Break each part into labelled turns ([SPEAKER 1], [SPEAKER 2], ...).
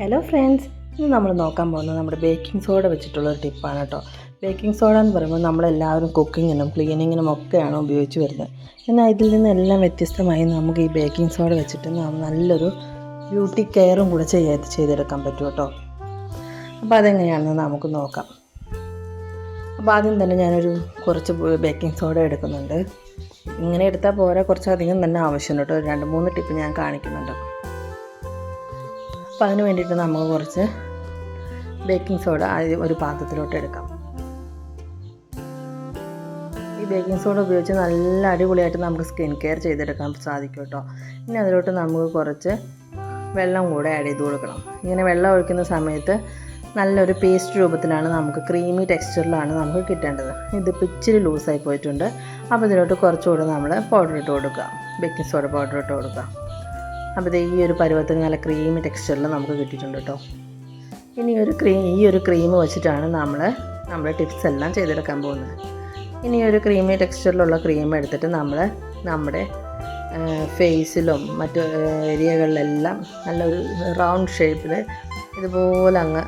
[SPEAKER 1] Hello friends ഇന്ന് നമ്മൾ നോക്കാൻ പോകുന്നത് നമ്മുടെ ബേക്കിംഗ് സോഡ വെച്ചിട്ടുള്ള ഒരു ടിപ്പാണ് കേട്ടോ ബേക്കിംഗ് സോഡ എന്ന് പറയുമ്പോൾ നമ്മളെല്ലാവരും കുക്കിങ്ങിനും ക്ലീനിങ്ങിനും ഒക്കെയാണ് ഉപയോഗിച്ച് വരുന്നത്. എന്നാൽ ഇതിൽ നിന്നെല്ലാം വ്യത്യസ്തമായി നമുക്ക് ഈ ബേക്കിംഗ് സോഡ വെച്ചിട്ട് നാം നല്ലൊരു ബ്യൂട്ടി കെയറും കൂടെ ചെയ്ത് ചെയ്തെടുക്കാൻ പറ്റും കേട്ടോ അപ്പോൾ അതെങ്ങനെയാണെന്ന് നമുക്ക് നോക്കാം. അപ്പോൾ ആദ്യം തന്നെ ഞാനൊരു കുറച്ച് ബേക്കിംഗ് സോഡ എടുക്കുന്നുണ്ട്. ഇങ്ങനെ എടുത്താൽ പോരാ കുറച്ചധികം തന്നെ ആവശ്യമുണ്ട് കേട്ടോ രണ്ട് മൂന്ന് ടിപ്പ് ഞാൻ കാണിക്കുന്നുണ്ട്. അപ്പോൾ അതിന് വേണ്ടിയിട്ട് നമുക്ക് കുറച്ച് ബേക്കിംഗ് സോഡ ഒരു പാത്രത്തിലോട്ട് എടുക്കാം. ഈ ബേക്കിംഗ് സോഡ ഉപയോഗിച്ച് നല്ല അടിപൊളിയായിട്ട് നമുക്ക് സ്കിൻ കെയർ ചെയ്തെടുക്കാൻ സാധിക്കും കേട്ടോ. ഇനി അതിലോട്ട് നമുക്ക് കുറച്ച് വെള്ളം കൂടെ ആഡ് ചെയ്ത് കൊടുക്കണം. ഇങ്ങനെ വെള്ളം ഒഴിക്കുന്ന സമയത്ത് നല്ലൊരു പേസ്റ്റ് രൂപത്തിലാണ് നമുക്ക് ക്രീമി ടെക്സ്ചറിലാണ് നമുക്ക് കിട്ടേണ്ടത്. ഇത് ഇച്ചിരി ലൂസായി പോയിട്ടുണ്ട്. അപ്പോൾ ഇതിലോട്ട് കുറച്ചുകൂടെ നമ്മൾ പൗഡർ ഇട്ട് കൊടുക്കുക. ബേക്കിംഗ് സോഡ പൗഡർ ഇട്ട് കൊടുക്കുക. അപ്പോൾ ഈ ഒരു പരുവത്തിന് നല്ല ക്രീമി ടെക്സ്ചറിൽ നമുക്ക് കിട്ടിയിട്ടുണ്ട് കേട്ടോ. ഇനി ഒരു ക്രീം ഈ ഒരു ക്രീം വെച്ചിട്ടാണ് നമ്മൾ നമ്മുടെ ടിപ്സ് എല്ലാം ചെയ്തെടുക്കാൻ പോകുന്നത്. ഇനി ഒരു ക്രീമി ടെക്സ്ചറിലുള്ള ക്രീം എടുത്തിട്ട് നമ്മൾ നമ്മുടെ ഫേസിലും മറ്റു ഏരിയകളിലെല്ലാം നല്ലൊരു റൗണ്ട് ഷേപ്പിൽ ഇതുപോലെ അങ്ങ്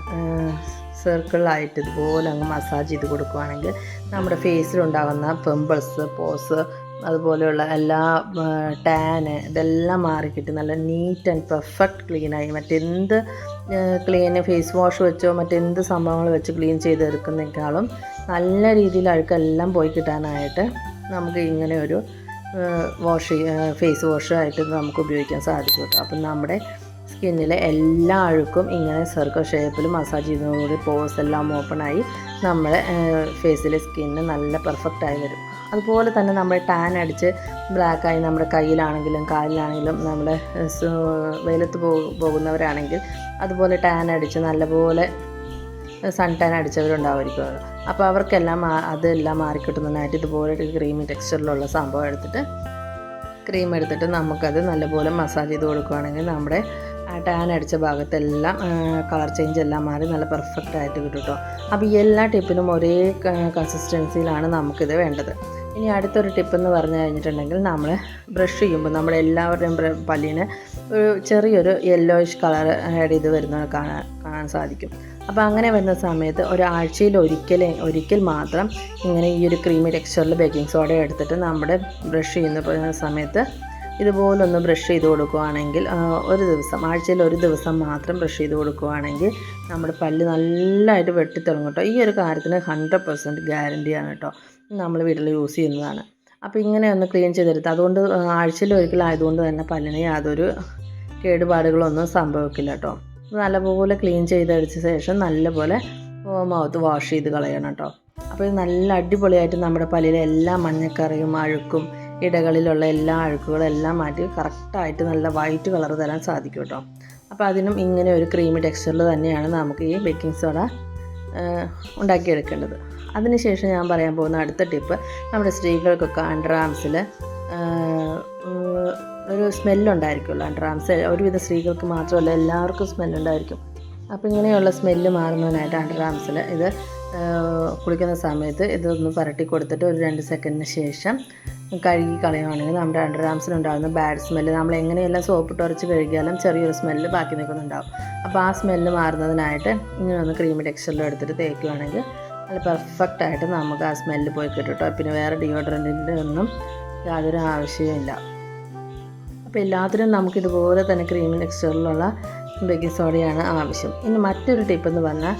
[SPEAKER 1] സർക്കിളായിട്ട് ഇതുപോലെ അങ്ങ് മസാജ് ചെയ്ത് കൊടുക്കുവാണെങ്കിൽ നമ്മുടെ ഫേസിലുണ്ടാകുന്ന പിമ്പിൾസ് പോസ് അതുപോലെയുള്ള എല്ലാ ടാന് ഇതെല്ലാം മാറിക്കിട്ടി. നല്ല നീറ്റ് ആൻഡ് പെർഫെക്റ്റ് ക്ലീനായി മറ്റെന്ത് ക്ലീൻ ഫേസ് വാഷ് വെച്ചോ മറ്റെന്ത് സംഭവങ്ങൾ വെച്ച് ക്ലീൻ ചെയ്തെടുക്കുന്നേക്കാളും നല്ല രീതിയിൽ അഴുക്കെല്ലാം പോയി കിട്ടാനായിട്ട് നമുക്ക് ഇങ്ങനെ ഒരു വാഷ് ഫേസ് വാഷ് ആയിട്ട് നമുക്ക് ഉപയോഗിക്കാൻ സാധിക്കും അപ്പം നമ്മുടെ സ്കിന്നിലെ എല്ലാ അഴുക്കും ഇങ്ങനെ സർക്കിൾ ഷേപ്പിൽ മസാജ് ചെയ്യുന്നതോടുകൂടി പോസ് എല്ലാം ഓപ്പണായി നമ്മുടെ ഫേസിലെ സ്കിന്ന് നല്ല പെർഫെക്റ്റ് ആയി വരും. അതുപോലെ തന്നെ നമ്മൾ ടാൻ അടിച്ച് ബ്ലാക്കായി നമ്മുടെ കയ്യിലാണെങ്കിലും കാലിലാണെങ്കിലും നമ്മുടെ വെയിലത്ത് പോകുന്നവരാണെങ്കിൽ അതുപോലെ ടാൻ അടിച്ച് നല്ലപോലെ സൺ ടാൻ അടിച്ചവരുണ്ടാവുമായിരിക്കും അപ്പോൾ അവർക്കെല്ലാം അതെല്ലാം മാറിക്കിട്ടുന്നതിനായിട്ട് ഇതുപോലെ ഒരു ക്രീമി ടെക്സ്ചറിലുള്ള സംഭവം എടുത്തിട്ട് ക്രീം എടുത്തിട്ട് നമുക്കത് നല്ലപോലെ മസാജ് ചെയ്ത് കൊടുക്കുകയാണെങ്കിൽ നമ്മുടെ ആ ടാൻ അടിച്ച ഭാഗത്തെല്ലാം കളർ ചേഞ്ച് എല്ലാം മാറി നല്ല പെർഫെക്റ്റ് ആയിട്ട് കിട്ടും കേട്ടോ. അപ്പോൾ എല്ലാ ടിപ്പിനും ഒരേ കൺസിസ്റ്റൻസിയിലാണ് നമുക്കിത് വേണ്ടത്. ഇനി അടുത്തൊരു ടിപ്പ് എന്ന് പറഞ്ഞു കഴിഞ്ഞിട്ടുണ്ടെങ്കിൽ നമ്മൾ ബ്രഷ് ചെയ്യുമ്പോൾ നമ്മൾ എല്ലാവരുടെയും പല്ലിന് ഒരു ചെറിയൊരു യെല്ലോയിഷ് കളർ ആഡ് ചെയ്ത് വരുന്നത് കാണാൻ കാണാൻ സാധിക്കും. അപ്പോൾ അങ്ങനെ വരുന്ന സമയത്ത് ഒരാഴ്ചയിൽ ഒരിക്കൽ ഒരിക്കൽ മാത്രം ഇങ്ങനെ ഈ ഒരു ക്രീമി ടെക്സ്ചറിൽ ബേക്കിംഗ് സോഡ എടുത്തിട്ട് നമ്മുടെ ബ്രഷ് ചെയ്യുന്ന സമയത്ത് ഇതുപോലൊന്ന് ബ്രഷ് ചെയ്ത് കൊടുക്കുകയാണെങ്കിൽ ഒരു ദിവസം ആഴ്ചയിൽ ഒരു ദിവസം മാത്രം ബ്രഷ് ചെയ്ത് കൊടുക്കുകയാണെങ്കിൽ നമ്മുടെ പല്ല് നല്ലതായിട്ട് വെട്ടിത്തിളങ്ങും കേട്ടോ ഈ ഒരു കാര്യത്തിന് ഹൺഡ്രഡ് പെർസെന്റ് ഗ്യാരന്റിയാണ് കേട്ടോ നമ്മൾ വീട്ടിൽ യൂസ് ചെയ്യുന്നതാണ്. അപ്പോൾ ഇങ്ങനെ ഒന്ന് ക്ലീൻ ചെയ്തെടുത്ത് അതുകൊണ്ട് ആഴ്ചയിൽ ഒരിക്കലായതുകൊണ്ട് തന്നെ പല്ലിന് യാതൊരു കേടുപാടുകളൊന്നും സംഭവിക്കില്ല കേട്ടോ നല്ലപോലെ ക്ലീൻ ചെയ്തടിച്ച ശേഷം നല്ലപോലെ മൗത്ത് വാഷ് ചെയ്ത് കളയണം കേട്ടോ അപ്പോൾ ഇത് നല്ല അടിപൊളിയായിട്ട് നമ്മുടെ പല്ലിലെ എല്ലാ മഞ്ഞക്കറിയും അഴുക്കും ഇടകളിലുള്ള എല്ലാ അഴുക്കുകളും എല്ലാം മാറ്റി കറക്റ്റായിട്ട് നല്ല വൈറ്റ് കളർ തരാൻ സാധിക്കും കേട്ടോ അപ്പോൾ അതിനും ഇങ്ങനെ ഒരു ക്രീമി ടെക്സ്ചറിൽ തന്നെയാണ് നമുക്ക് ഈ ബേക്കിംഗ് സോഡ ഉണ്ടാക്കിയെടുക്കേണ്ടത്. അതിനുശേഷം ഞാൻ പറയാൻ പോകുന്ന അടുത്ത ടിപ്പ് നമ്മുടെ സ്ത്രീകൾക്കൊക്കെ അണ്ടർ ആംസിൽ ഒരു സ്മെല്ലുണ്ടായിരിക്കുമല്ലോ അണ്ടർ ആംസ് ഒരുവിധ സ്ത്രീകൾക്ക് മാത്രമല്ല എല്ലാവർക്കും സ്മെല്ലുണ്ടായിരിക്കും അപ്പോൾ ഇങ്ങനെയുള്ള സ്മെല്ല് മാറുന്നതിനായിട്ട് അണ്ടർ ആംസിൽ ഇത് കുളിക്കുന്ന സമയത്ത് ഇതൊന്ന് പരട്ടി കൊടുത്തിട്ട് ഒരു രണ്ട് സെക്കൻഡിന് ശേഷം കഴുകി കളയുകയാണെങ്കിൽ നമ്മുടെ അണ്ടർ ആംസിലുണ്ടാകുന്ന ബാഡ് സ്മെല്ല് നമ്മൾ എങ്ങനെയെല്ലാം സോപ്പിട്ട് ഉറച്ച് കഴുകിയാലും ചെറിയൊരു സ്മെല്ല് ബാക്കി നിൽക്കുന്നുണ്ടാവും. അപ്പോൾ ആ സ്മെല്ല് മാറുന്നതിനായിട്ട് ഇങ്ങനെ ഒന്ന് ക്രീമി ടെക്സ്ചറിൽ എടുത്തിട്ട് തേക്കുകയാണെങ്കിൽ നല്ല പെർഫെക്റ്റ് ആയിട്ട് നമുക്ക് ആ സ്മെല്ല് പോയി കിട്ടും കേട്ടോ പിന്നെ വേറെ ഡിയോഡ്രന്റിന്റെ ഒന്നും യാതൊരു ആവശ്യവുമില്ല. അപ്പോൾ എല്ലാത്തിനും നമുക്കിതുപോലെ തന്നെ ക്രീമി ടെക്സ്ചറിലുള്ള ബേക്കിംഗ് സോഡയാണ് ആവശ്യം. ഇനി മറ്റൊരു ടിപ്പ് എന്ന് പറഞ്ഞാൽ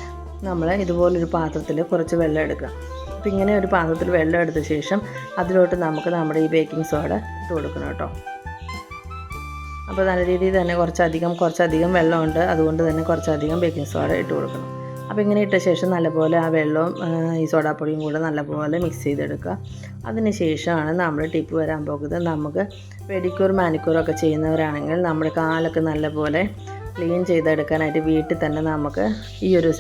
[SPEAKER 1] നമ്മൾ ഇതുപോലൊരു പാത്രത്തിൽ കുറച്ച് വെള്ളം എടുക്കുക. അപ്പോൾ ഇങ്ങനെ ഒരു പാത്രത്തിൽ വെള്ളം എടുത്ത ശേഷം അതിലോട്ട് നമുക്ക് നമ്മുടെ ഈ ബേക്കിംഗ് സോഡ ഇട്ട് കൊടുക്കണം കേട്ടോ അപ്പോൾ നല്ല രീതിയിൽ തന്നെ കുറച്ചധികം കുറച്ചധികം വെള്ളമുണ്ട്. അതുകൊണ്ട് തന്നെ കുറച്ചധികം ബേക്കിംഗ് സോഡ ഇട്ട് കൊടുക്കണം. അപ്പോൾ ഇങ്ങനെ ഇട്ട ശേഷം നല്ലപോലെ ആ വെള്ളവും ഈ സോഡാപ്പൊടിയും കൂടെ നല്ലപോലെ മിക്സ് ചെയ്തെടുക്കുക. അതിന് ശേഷമാണ് നമ്മൾ ടിപ്പ് വരാൻ പോകുന്നത്. നമുക്ക് പെഡിക്യൂർ മാനിക്യൂറൊക്കെ ചെയ്യുന്നവരാണെങ്കിൽ നമ്മുടെ കാലൊക്കെ നല്ലപോലെ ക്ലീൻ ചെയ്തെടുക്കാനായിട്ട് വീട്ടിൽ തന്നെ നമുക്ക് ഈ ഒരു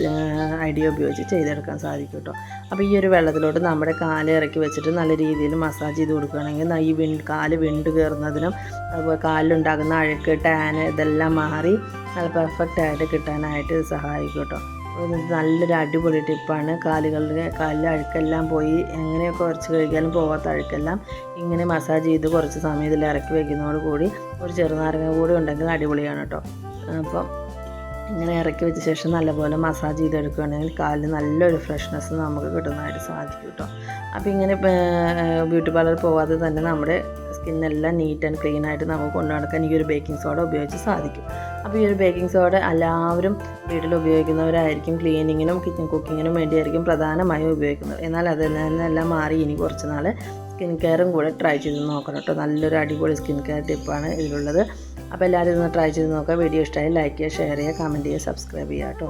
[SPEAKER 1] ഐഡിയ ഉപയോഗിച്ച് ചെയ്തെടുക്കാൻ സാധിക്കും കേട്ടോ. അപ്പോൾ ഈ ഒരു വെള്ളത്തിലോട്ട് നമ്മുടെ കാൽ ഇറക്കി വെച്ചിട്ട് നല്ല രീതിയിൽ മസാജ് ചെയ്ത് കൊടുക്കുകയാണെങ്കിൽ ഈ വിൺ കാൽ വിണ്ട് കയറുന്നതിനും അതുപോലെ കാലിലുണ്ടാകുന്ന അഴുക്ക് ടാന് ഇതെല്ലാം മാറി നല്ല പെർഫെക്റ്റ് ആയിട്ട് കിട്ടാനായിട്ട് സഹായിക്കും കേട്ടോ. നല്ലൊരു അടിപൊളി ടിപ്പാണ് കാലുകളുടെ കാലിലെ അഴുക്കെല്ലാം പോയി. എങ്ങനെയൊക്കെ കുറച്ച് കഴിക്കാനും പോകാത്ത അഴുക്കെല്ലാം ഇങ്ങനെ മസാജ് ചെയ്ത് കുറച്ച് സമയത്തിൽ ഇറക്കി വയ്ക്കുന്നതോട് കൂടി ഒരു ചെറുനാരങ്ങ കൂടി ഉണ്ടെങ്കിൽ അടിപൊളിയാണ് കേട്ടോ അപ്പം ഇങ്ങനെ ഇറക്കി വെച്ച ശേഷം നല്ലപോലെ മസാജ് ചെയ്തെടുക്കുകയാണെങ്കിൽ കാലിൽ നല്ലൊരു ഫ്രഷ്നെസ് നമുക്ക് കിട്ടുന്നതായിട്ട് സാധിക്കും കേട്ടോ അപ്പോൾ ഇങ്ങനെ ബ്യൂട്ടി പാർലർ പോവാതെ തന്നെ നമ്മുടെ സ്കിന്നെല്ലാം നീറ്റ് ആൻഡ് ക്ലീൻ ആയിട്ട് നമുക്ക് കൊണ്ടു നടക്കാൻ ഈ ഒരു ബേക്കിംഗ് സോഡ ഉപയോഗിച്ച് സാധിക്കും. അപ്പോൾ ഈ ഒരു ബേക്കിംഗ് സോഡ എല്ലാവരും വീട്ടിൽ ഉപയോഗിക്കുന്നവരായിരിക്കും ക്ലീനിങ്ങിനും കിച്ചൺ കുക്കിങ്ങിനും വേണ്ടിയായിരിക്കും പ്രധാനമായും ഉപയോഗിക്കുന്നത്. എന്നാൽ അതിൽ നിന്നെല്ലാം മാറി ഇനി കുറച്ച് നാൾ സ്കിൻ കെയറും കൂടെ ട്രൈ ചെയ്ത് നോക്കണം കേട്ടോ. നല്ലൊരു അടിപൊളി സ്കിൻ കെയർ ടിപ്പാണ് ഇതിലുള്ളത്. അപ്പോൾ എല്ലാവരും ഒന്ന് ട്രൈ ചെയ്ത് നോക്കുക. വീഡിയോ ഇഷ്ടമായി ലൈക്ക് ചെയ്യുക ഷെയർ ചെയ്യുക കമന്റ് ചെയ്യുക സബ്സ്ക്രൈബ് ചെയ്യുക കേട്ടോ.